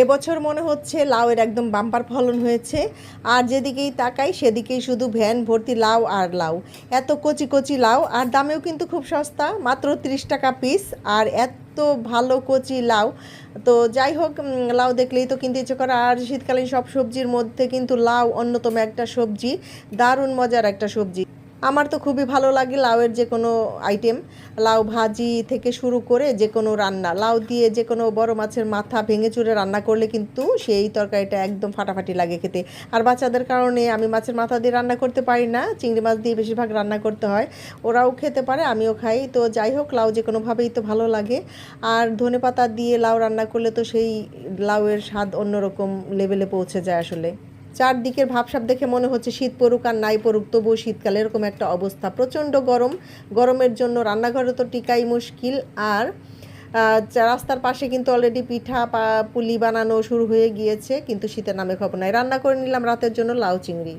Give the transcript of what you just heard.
এবছর মনে হচ্ছে লাউয়ের একদম বাম্পার ফলন হয়েছে। আর যেদিকেই তাকাই, সেদিকেই শুধু ভ্যান ভর্তি লাউ আর লাউ। এত কচি কচি লাউ, আর দামেও কিন্তু খুব সস্তা, মাত্র তিরিশ টাকা পিস। আর এত তো ভালো কচি লাউ। তো যাই হোক লাউ দেখলেই তো কিনতে ইচ্ছে করে। আর শীতকালীন সব সবজির মধ্যে কিন্তু লাউ অন্যতম একটা সবজি, দারুণ মজার একটা সবজি। আমার তো খুবই ভালো লাগে লাউয়ের যে কোনো আইটেম লাউ ভাজি থেকে শুরু করে যে কোনো রান্না। লাউ দিয়ে যে কোনো বড় মাছের মাথা ভেঙে চুরে রান্না করলে কিন্তু সেই তরকারিটা একদম ফাটাফাটি লাগে খেতে। আর বাচ্চাদের কারণে আমি মাছের মাথা দিয়ে রান্না করতে পারি না, চিংড়ি মাছ দিয়ে বেশিরভাগ রান্না করতে হয়। ওরাও খেতে পারে, আমিও খাই। তো যাই হোক, লাউ যে কোনোভাবেই তো ভালো লাগে। আর ধনে পাতা দিয়ে লাউ রান্না করলে তো সেই লাউয়ের স্বাদ অন্যরকম লেভেলে পৌঁছে যায় আসলে। চারদিকের ভাবসাব দেখে মনে হচ্ছে শীত পড়ুক আর নাই পড়ুক, তবুও শীতকালে এরকম একটা অবস্থা। প্রচণ্ড গরম, গরমের জন্য রান্নাঘরে তো টিকাই মুশকিল। আর রাস্তার পাশে কিন্তু অলরেডি পিঠা পুলি বানানো শুরু হয়ে গিয়েছে, কিন্তু শীতের নামে খবর নাই। রান্না করে নিলাম রাতের জন্য লাউ চিংড়ি।